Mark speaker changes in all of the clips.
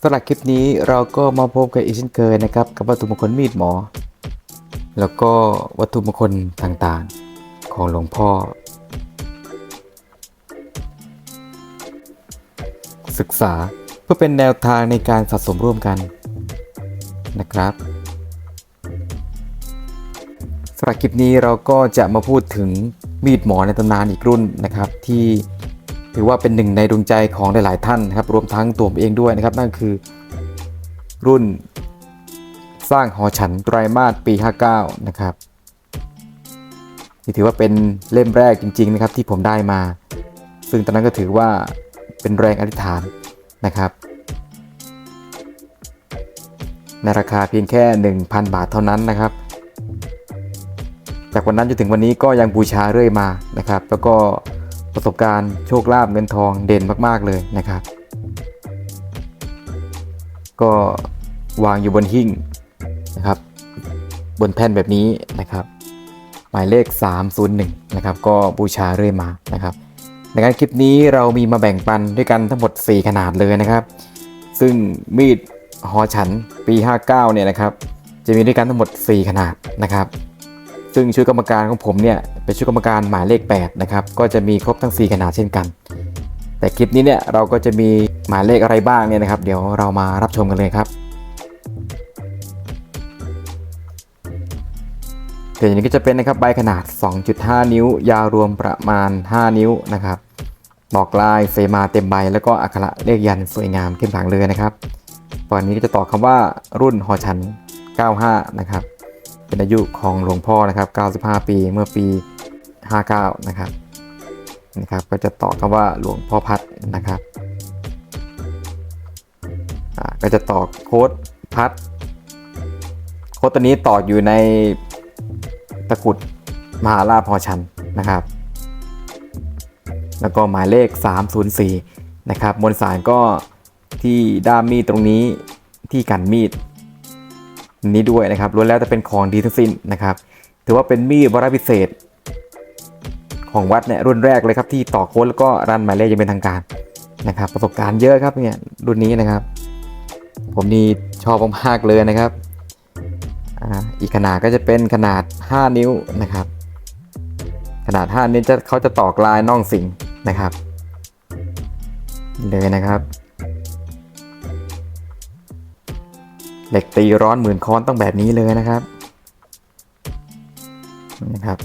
Speaker 1: สำหรับคลิปนี้เราก็มาพบกันอีกเช่นเคยนะครับ กับวัตถุมงคลมีดหมอ แล้วก็วัตถุมงคลต่างๆ ของหลวงพ่อ ศึกษาเพื่อเป็นแนวทางในการสะสมร่วมกันนะครับสำหรับคลิปนี้เราก็จะมาพูดถึงมีดหมอในตำนานอีกรุ่นนะครับที่ ถือว่าเป็นหนึ่งในดวงใจของหลายๆท่านนะครับรวมทั้งตัวผมเองด้วยนะครับ นั่นคือรุ่นสร้างหอฉันไตรมาสปี 59 นะครับนี่ถือว่าเป็นเล่มแรกจริง ๆ นะครับ ที่ผมได้มา ซึ่งตอนนั้นก็ถือว่าเป็นแรงอธิษฐานนะครับ ในราคาเพียงแค่ 1,000 บาทเท่านั้นนะครับ จากวันนั้นจนถึงวันนี้ก็ยังบูชาเรื่อยมานะครับ แล้วก็ ประสบการณ์โชคลาภเงินทองเด่นมากๆเลยนะครับ ก็วางอยู่บนหิ้งนะครับ บนแท่นแบบนี้นะครับ หมายเลข 301 นะครับ ก็บูชาเรื่อยมานะครับในการคลิปนี้เรามีมาแบ่งปันด้วยกันทั้งหมด 4 ขนาดเลยนะครับ ซึ่งมีดหอฉันปี 59 เนี่ยนะครับ จะมีด้วยกันทั้งหมด 4 ขนาดนะครับ ซึ่งชุดกรรมการของผมเนี่ยเป็นชุดกรรมการหมายเลข8นะครับก็จะมีครบทั้ง 4 ขนาดเช่นกัน แต่คลิปนี้เนี่ยเราก็จะมีหมายเลขอะไรบ้างเนี่ยนะครับ เดี๋ยวเรามารับชมกันเลยครับเดี๋ยวอย่างนี้ก็จะเป็นนะครับใบขนาด 2.5 นิ้ว ยาวรวมประมาณ 5 นิ้วนะครับบอกลายเฟมาเต็มใบ แล้วก็อักขระเลขยันสวยงามเข้มขลังเลยนะครับตอนนี้ก็จะต่อคำว่ารุ่นหอฉัน 95 นะครับ เป็นอายุของหลวงพ่อนะครับ 95 ปีเมื่อปี 59 นะครับนะครับ ก็จะต่อคำว่าหลวงพ่อพัดนะครับอ่าก็จะต่อโค้ดพัดโค้ดตัวนี้ต่ออยู่ในตะกรุดมหาลาภพอชันนะครับ แล้วก็หมายเลข 304 นะครับมวลสารก็ที่ด้ามมีดตรงนี้ที่กันมีด นี้ด้วยนะครับล้วนแล้วจะเป็นของดีทั้งสิ้นนะครับ ถือว่าเป็นมีดวรพิเศษ ของวัดเนี่ยรุ่นแรกเลยครับที่ต่อโค้ดแล้วก็รันหมายเลขยังเป็นทางการนะครับ ประสบการณ์เยอะครับเนี่ยรุ่นนี้นะครับ ผมนี่ชอบมากๆเลยนะครับอ่าอีกขนาดก็จะเป็นขนาด 5 นิ้วนะครับ ขนาด 5 นิ้วจะเขาจะตอกลายน่องสิงนะครับ เลยนะครับ เหล็กตีร้อนหมื่นค้อนต้องแบบนี้เลยนะครับนะครับ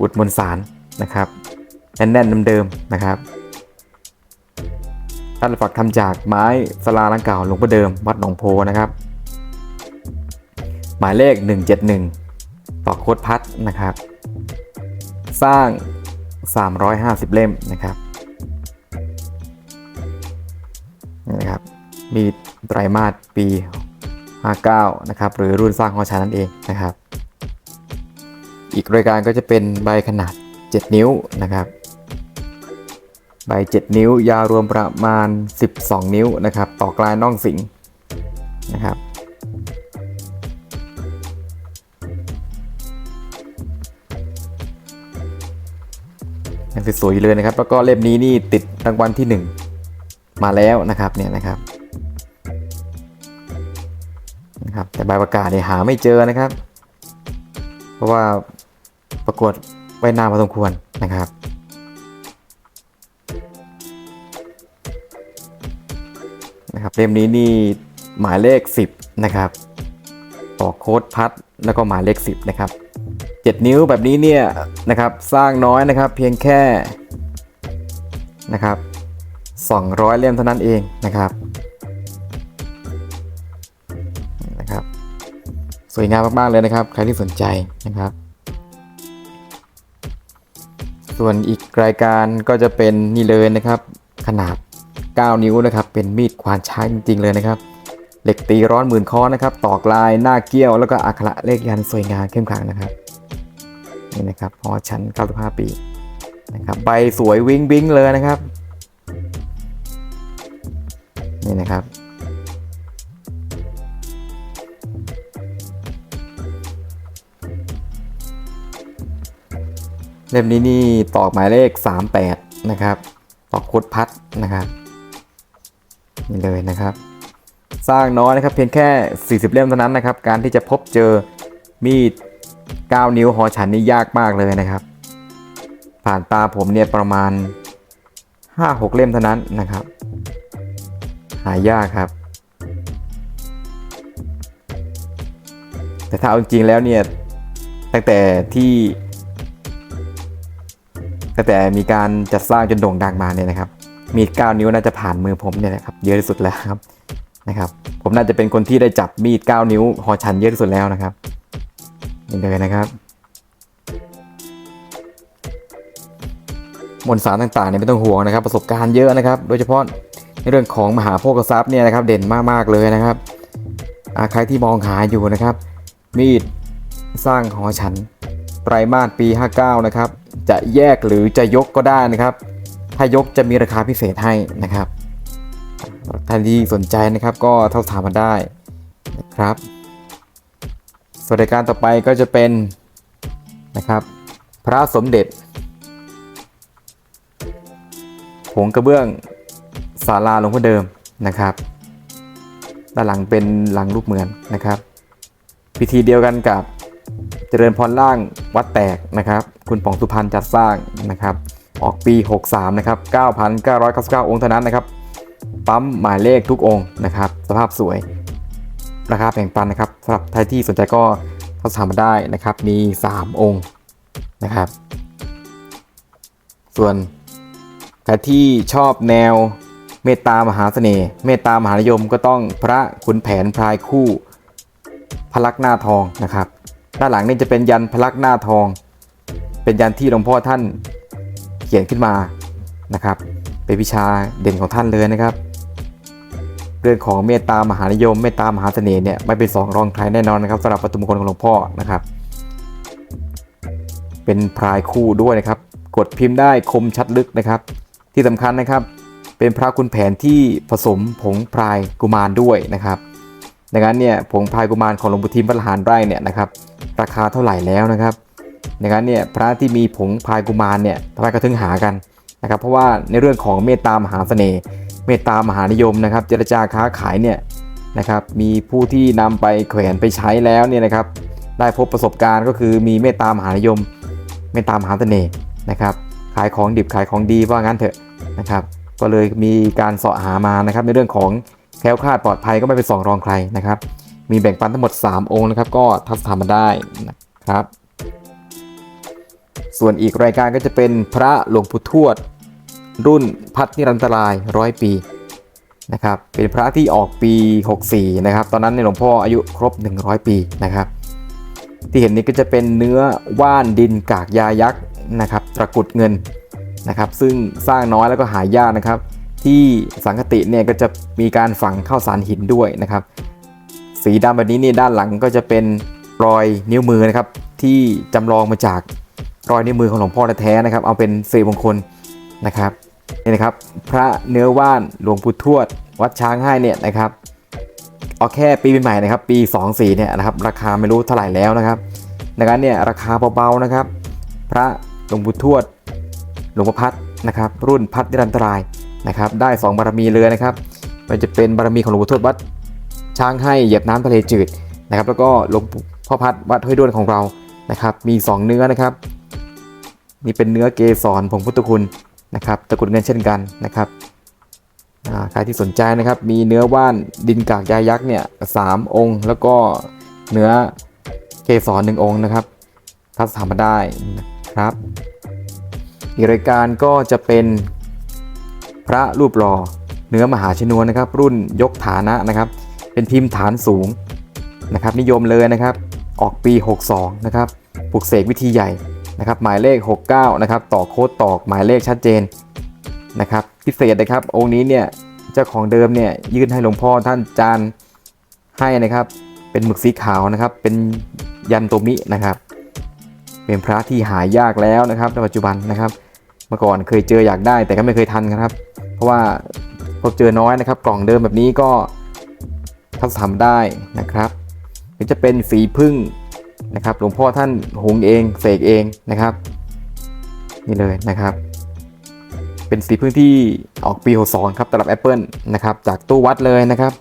Speaker 1: อุดมวลสารนะครับแน่นๆเดิมๆนะครับท่านฝักทำจากไม้สลาลังเก่าหลวงพ่อเดิมวัดหนองโพนะครับ หมายเลข 171 ต่อโคดพัดนะครับ สร้าง 350 เล่มนะครับ มีไตรมาสปี 59 นะครับ หรือรุ่นสร้างหองชานั่นเองนะครับ อีกรายการก็จะเป็นใบขนาด 7 นิ้วนะครับ ใบ 7 นิ้วยาวรวมประมาณ 12 นิ้วนะครับ ต่อกลายน่องสิงนะครับยังสวยๆอยู่เลยนะครับ แล้วก็เล่มนี้นี่ติดรางวัลที่ 1 มาแล้วนะครับเนี่ยนะครับ นะครับ แต่ใบประกาศเนี่ยหาไม่เจอนะครับ เพราะว่าประกวดไว้นานพอสมควรนะครับ นะครับเล่มนี้นี่หมายเลข 10 นะครับต่อโค้ดพัดแล้วก็หมายเลข 10 นะครับ 7 นิ้วแบบนี้เนี่ยนะครับสร้างน้อยนะครับเพียงแค่นะครับ200 เล่มเท่านั้นเองนะครับ สวยงามมากๆเลยนะครับ ใครที่สนใจนะครับ ส่วนอีกรายการก็จะเป็นนี่เลยนะครับ ขนาด 9 นิ้วนะครับ เป็นมีดควานช้างจริง ๆ เลยนะครับ เหล็กตีร้อนหมื่นค้อนนะครับ ตอกลายหน้าเกี้ยว แล้วก็อักระเลขยันสวยงามเข้มขลังนะครับนี่นะครับหอชั้น 95 ปีนะครับใบสวยวิ้งวิ้งเลยนะครับ นี่นะครับ เล่มนี้นี่ตอกหมายเลข 38 นะครับ ตอกโคดพัดนะครับนี่เลยนะครับ สร้างน้อยนะครับเพียงแค่ 40 เล่มเท่านั้นนะครับ การที่จะพบเจอมีด 9 นิ้วหอฉันนี่ยากมากเลยนะครับ ผ่านตาผมเนี่ยประมาณ 5-6 เล่มเท่านั้นนะครับ หายากครับ แต่ถ้าเอาจริงแล้วเนี่ยตั้งแต่ที่ ตั้งแต่มีการจัดสร้างจนโด่งดังมาเนี่ยนะครับ มีด9นิ้วน่าจะผ่านมือผมเนี่ยนะครับเยอะที่สุดแล้วครับนะครับ ผมน่าจะเป็นคนที่ได้จับมีด9นิ้วหอชันเยอะที่สุดแล้วนะครับนี่เลยนะครับมวลสารต่างๆเนี่ยไม่ต้องห่วงนะครับ ประสบการณ์เยอะนะครับ โดยเฉพาะในเรื่องของมหาโภคทรัพย์เนี่ยนะครับ เด่นมากๆเลยนะครับใครที่มองหาอยู่นะครับ มีดสร้างหอฉัน ไตรมาสปี 59 นะครับ จะแยกหรือจะยกก็ได้นะครับ ถ้ายกจะมีราคาพิเศษให้นะครับท่านที่สนใจนะครับก็เท่าถามมาได้นะครับสวัสดิการต่อไปก็จะเป็นนะครับ พระสมเด็จผงกระเบื้องศาลาหลวงพ่อเดิมนะครับ ด้านหลังเป็นหลังรูปเหมือนนะครับ พิธีเดียวกันกับ จริญพรล่างวัดแตกนะครับ คุณป่องสุพรรณจัดสร้างนะครับ ออกปี 63 นะครับ 9,999 องค์เท่านั้นนะครับ ปั๊มหมายเลขทุกองค์นะครับ สภาพสวย ราคาแบ่งปันนะครับสำหรับใครที่สนใจก็เข้าสามมาได้นะครับ มี 3 องค์นะครับ ส่วนใครที่ชอบแนวเมตตามหาเสน่ห์ เมตตามหานิยมก็ต้องพระขุนแผนพรายคู่พลักหน้าทองนะครับ ด้านหลังนี่จะเป็นยันพลักหน้าทอง เป็นยันที่หลวงพ่อท่านเขียนขึ้นมานะครับ เป็นวิชาเด่นของท่านเลยนะครับ เรื่องของเมตตามหานิยมเมตตามหาเสน่ห์เนี่ยไม่เป็นสองรองใครแน่นอนนะครับสำหรับประตูมงคลของหลวงพ่อนะครับ เป็นพรายคู่ด้วยนะครับ กดพิมพ์ได้คมชัดลึกนะครับ ที่สำคัญนะครับ เป็นพระคุณแผนที่ผสมผงพรายกุมารด้วยนะครับ ดังนั้นเนี่ยผงพายกุมารของหลวงปู่ทิมพระหารไร่เนี่ยนะครับราคาเท่าไหร่แล้วนะครับดังนั้นเนี่ยพระที่มีผงพายกุมารเนี่ยทำไมก็ถึงหากันนะครับ เพราะว่าในเรื่องของเมตตามหาเสน่ห์เมตตามหานิยมนะครับ เจรจาค้าขายเนี่ยนะครับมีผู้ที่นำไปแขวนไปใช้แล้วเนี่ยนะครับได้พบประสบการณ์ก็คือมีเมตตามหานิยม เมตตามหาเสน่ห์นะครับขายของดิบขายของดีว่างั้นเถอะนะครับ ก็เลยมีการเสาะหามานะครับในเรื่องของ แคล้วคลาดปลอดภัยก็ไม่เป็นสองรองใครนะครับ มีแบ่งปันทั้งหมด 3 องค์นะครับ ก็ทักถามมาได้นะครับ ส่วนอีกรายการก็จะเป็นพระหลวงปู่ทวด รุ่นพัดนิรันตรายร้อยปีนะครับเป็นพระที่ออกปี 64 นะครับ ตอนนั้นในหลวงพ่ออายุครบ 100 ปีนะครับ ที่เห็นนี้ก็จะเป็นเนื้อว่านดินกากยายักษ์นะครับตะกุดเงินนะครับ ซึ่งสร้างน้อยแล้วก็หายากนะครับ ที่สังคติเนี่ยก็จะมีการฝังข้าวสารหินด้วยนะครับ สีดำแบบนี้นี่ด้านหลังก็จะเป็นรอยนิ้วมือนะครับที่จำลองมาจากรอยนิ้วมือของหลวงพ่อแท้ๆนะครับ เอาเป็นสิริมงคลนะครับนี่นะครับ พระเนื้อว่านหลวงปู่ทวด วัดช้างให้เนี่ยนะครับเอาแค่ปีใหม่นะครับ ปี 24เนี่ยนะครับ ราคาไม่รู้เท่าไหร่แล้วนะครับดังนั้นเนี่ยราคาเบาๆนะครับ พระหลวงปู่ทวดหลวงพ่อพัดนะครับ รุ่นพัดนิรันตราย นะครับได้ 2 บารมีเลยนะครับมันจะเป็นบารมีของหลวงปู่ทวดวัดช้างให้เหยียบน้ำทะเลจืดนะครับแล้วก็หลวงพ่อพัดวัดห้วยด้วนของเรานะครับมี 2 เนื้อนะครับนี่เป็นเนื้อเกสรผงพุทธคุณนะครับตะกรุดเงินเช่นกันนะครับใครที่สนใจนะครับมีเนื้อว่านดินกากยายักษ์เนี่ยสามองค์ แล้วก็เนื้อเกสรหนึ่งองค์นะครับทักถามมาได้นะครับอีกรายการก็จะเป็น พระรูปหล่อเนื้อมหาชนวนนะครับ รุ่นยกฐานะนะครับ เป็นพิมพ์ฐานสูงนะครับ นิยมเลยนะครับ ออกปี 62 นะครับปลุกเสกวิธีใหญ่นะครับ หมายเลข 69 นะครับ ต่อโค้ดตอกหมายเลขชัดเจนนะครับ พิเศษนะครับ องค์นี้เนี่ยเจ้าของเดิมเนี่ยยื่นให้หลวงพ่อท่านจานให้นะครับ เป็นหมึกสีขาวนะครับ เป็นยันโตมินะครับเป็นพระที่หายากแล้วนะครับในปัจจุบันนะครับ เมื่อก่อนเคยเจออยากได้แต่ก็ไม่เคยทันครับ เพราะว่าพบเจอน้อยนะครับ กล่องเดิมแบบนี้ก็ทักทำได้นะครับหรือจะเป็นฝีพึ่งนะครับ หลวงพ่อท่านหุงเองเสกเองนะครับ นี่เลยนะครับ เป็นสีพึ่งที่ออกปี62ครับตลับแอปเปิลนะครับ จากตู้วัดเลยนะครับ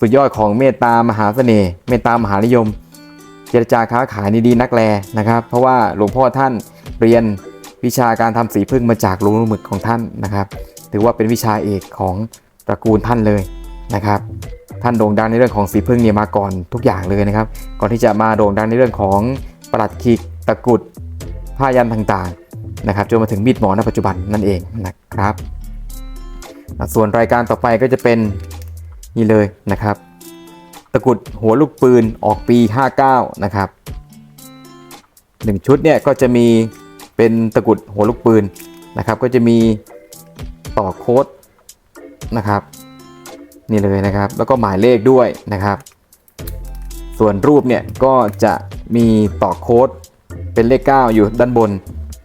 Speaker 1: สุดยอดของเมตตามหาเสน่ห์เมตตามหานิยม เจรจาค้าขายดีนักแลนะครับ เพราะว่าหลวงพ่อท่านเรียนวิชาการทำสีพึ่งมาจากลุงหมึกของท่านนะครับ ถือว่าเป็นวิชาเอกของตระกูลท่านเลยนะครับ ท่านโด่งดังในเรื่องของสีพึ่งเนี่ยมาก่อนทุกอย่างเลยนะครับ ก่อนที่จะมาโด่งดังในเรื่องของปลัดขีกตะกุดผ้ายันต่างๆนะครับจนมาถึงมีดหมอในปัจจุบันนั่นเองนะครับ ส่วนรายการต่อไปก็จะเป็นนี่เลยนะครับ ตะกุดหัวลูกปืนออกปี 59 นะครับหนึ่งชุดเนี่ยก็จะมีเป็นตะกุดหัวลูกปืนนะครับ ก็จะมี ต่อโค้ดนะครับ นี่เลยนะครับ แล้วก็หมายเลขด้วยนะครับ ส่วนรูปเนี่ยก็จะมีต่อโค้ดเป็นเลข 9 อยู่ด้านบน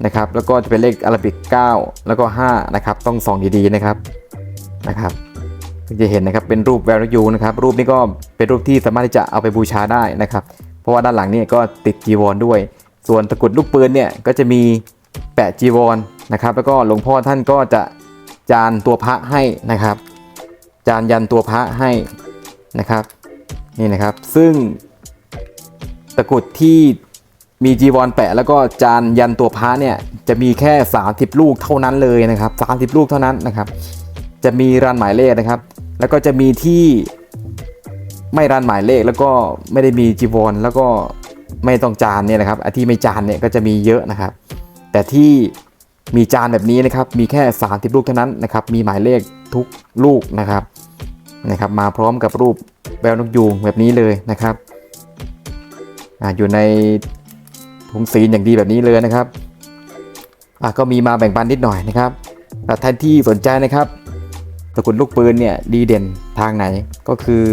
Speaker 1: นะครับ แล้วก็จะเป็นเลขอาราบิก 9 แล้วก็ 5 นะครับ ต้องส่องดีๆนะครับนะครับจะเห็นนะครับเป็นรูปแวร์ยูนะครับ รูปนี้ก็เป็นรูปที่สามารถที่จะเอาไปบูชาได้นะครับ เพราะว่าด้านหลังนี่ก็ติดจีวรด้วย ส่วนตะกุดลูกปืนเนี่ยก็จะมีแปะจีวรนะครับ แล้วก็หลวงพ่อท่านก็จะ จานตัวพระให้นะครับ จานยันตัวพระให้นะครับนี่นะครับ ซึ่งตะกรุดที่มีจีวรแปะแล้วก็จานยันตัวพระเนี่ยจะมีแค่ 30 ลูกเท่านั้นเลยนะครับ30 ลูกเท่านั้นนะครับ จะมีรันหมายเลขนะครับ แล้วก็จะมีที่ไม่รันหมายเลขแล้วก็ไม่ได้มีจีวรแล้วก็ไม่ต้องจานเนี่ยนะครับอันที่ไม่จานเนี่ยก็จะมีเยอะนะครับ แต่ที่ มีจานแบบนี้นะครับ มีแค่ 30 ลูกเท่านั้นนะครับ มีหมายเลขทุกลูกนะครับนะครับ มาพร้อมกับรูปแววนกยูงแบบนี้เลยนะครับออยู่ในถุงสีอย่างดีแบบนี้เลยนะครับอะก็มีมาแบ่งปันนิดหน่อยนะครับแต่ท่านที่สนใจนะครับตระกุดลูกปืนเนี่ยดีเด่นทางไหนก็คือ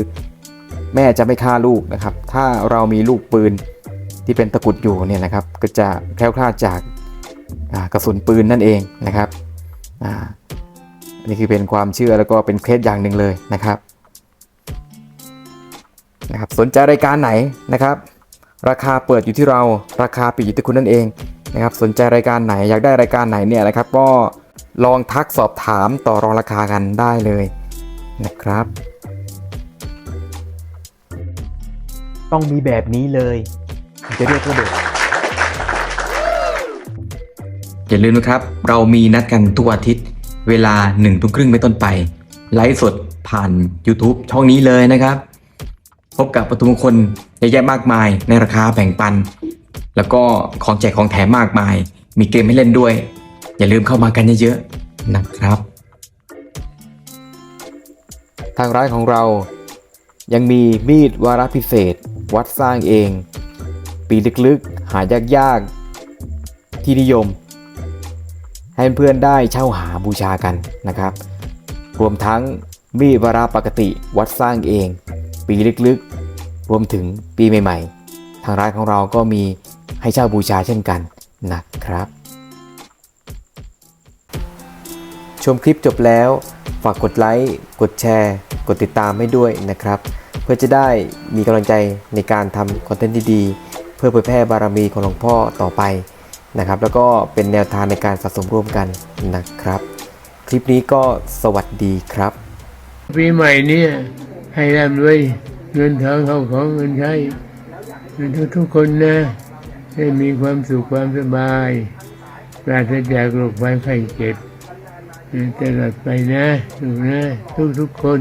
Speaker 1: แม่จะไม่ฆ่าลูกนะครับ ถ้าเรามีลูกปืนที่เป็นตะกุดอยู่เนี่ยนะครับ ก็จะแคล้วคลาดจาก กระสุนปืนนั่นเองนะครับอันนี้คือเป็นความเชื่อแล้วก็เป็นเคล็ดอย่างหนึ่งเลยนะครับนะครับสนใจรายการไหนนะครับ ราคาเปิดอยู่ที่เราราคาปิดอยู่ที่คุณนั่นเองนะครับสนใจรายการไหนอยากได้รายการไหนเนี่ยนะครับ ก็ลองทักสอบถามต่อรองราคากันได้เลยนะครับ ต้องมีแบบนี้เลย จะเรียกว่าเด็ก อย่าลืมนะครับ เรามีนัดกันทุกอาทิตย์ เวลา1นึ่ทุ่มครึ่งเป็นต้นไป ไลฟ์สดผ่าน YouTube ช่องนี้เลยนะครับ พบกับประตูมงคลเยอะแยะมากมายในราคาแบ่งปัน แล้วก็ของแจกของแถมมากมาย มีเกมให้เล่นด้วย อย่าลืมเข้ามากันเยอะๆนะครับ ทางร้านของเรายังมีมีดวาระพิเศษ วัดสร้างเอง ปีลึกๆ หายากๆ ที่นิยม ให้เพื่อนได้เช่าหาบูชากันนะครับ รวมทั้งมีวาระปกติวัดสร้างเอง ปีลึกๆ รวมถึงปีใหม่ๆ ทางร้านของเราก็มีให้เช่าบูชาเช่นกันนะครับ ชมคลิปจบแล้วฝากกดไลค์กดแชร์ กดติดตามให้ด้วยนะครับ เพื่อจะได้มีกำลังใจในการทำคอนเทนต์ดีๆ เพื่อเผยแพร่บารมีของหลวงพ่อต่อไป นะครับ แล้วก็เป็นแนวทางในการสะสมร่วมกันนะครับ คลิปนี้ก็สวัสดีครับ
Speaker 2: ปีใหม่เนี่ยให้ร่ำรวยเงินทองเข้าของเงินใช้ทุกทุกคนนะให้มีความสุขความสบายปราศจากโรคภัยไข้เจ็บตลอดไปนะลูกนะทุกทุกคน